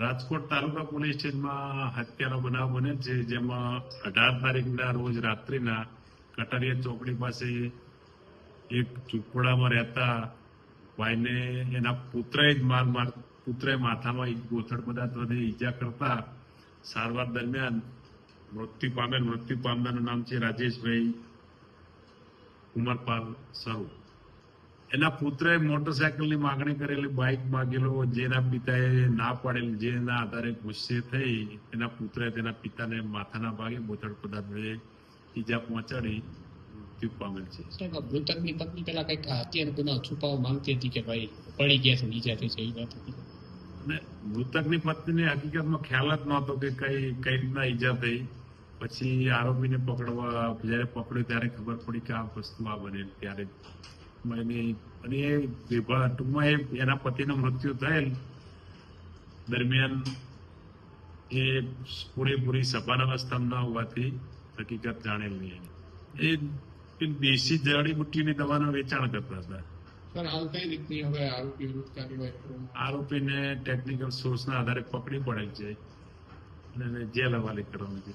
રાજકોટ તાલુકા police સ્ટેશનમાં હત્યાનો બનાવ બને છે, જેમાં અઢાર તારીખના રોજ રાત્રિના કટારિયા ચોકડી પાસે એક ઝૂંપડામાં રહેતા ભાઈને એના પુત્રએ જ માર માર, પુત્રએ માથામાં એક ગોથડ પદાર્થ વડે ઈજા કરતા સારવાર દરમિયાન મૃત્યુ પામેલ, મૃત્યુ પામનારનું નામ છે રાજેશભાઈ ઉમરપાલ સરું. એના પુત્રએ મોટરસાયકલની માગણી કરેલી બાઇક માગેલો જેના પિતાએ ના પાડેલી જેના આધારે ગુસ્સે થઈ એના પુત્રએ તેના પિતાને માથાના ભાગે બોથડ પદાર્થ વડે ઈજા પહોંચાડી મૃત્યુ પામેલ છે મૃતકની પત્ની પેલા કંઈક હત્યાનો ગુનો છુપાવવા માંગતી હતી કે ભાઈ પડી ગયા છે ઈજા થઈ છે એ વાત હતી. અને મૃતકની પત્નીને હકીકતમાં ખ્યાલ જ નહોતો કે કઈ કઈ રીતના ઈજા થઈ પછી આરોપીને પકડવા જયારે પકડ્યો ત્યારે ખબર પડી કે આ વસ્તુ આ બને ત્યારે અને એ ટૂંકમાં એ એના પતિનું મૃત્યુ થયેલ દરમિયાન એ પૂરેપૂરી સભાન અવસ્થામાં ન હોવાથી હકીકત જાણેલ નહીં એ દેશી જડીબુટ્ટીની દવાનું વેચાણ કરતા હતા. આરોપીને ટેકનિકલ સોર્સના આધારે પકડી પડેલ છે અને જેલ હવાલે કરવાની છે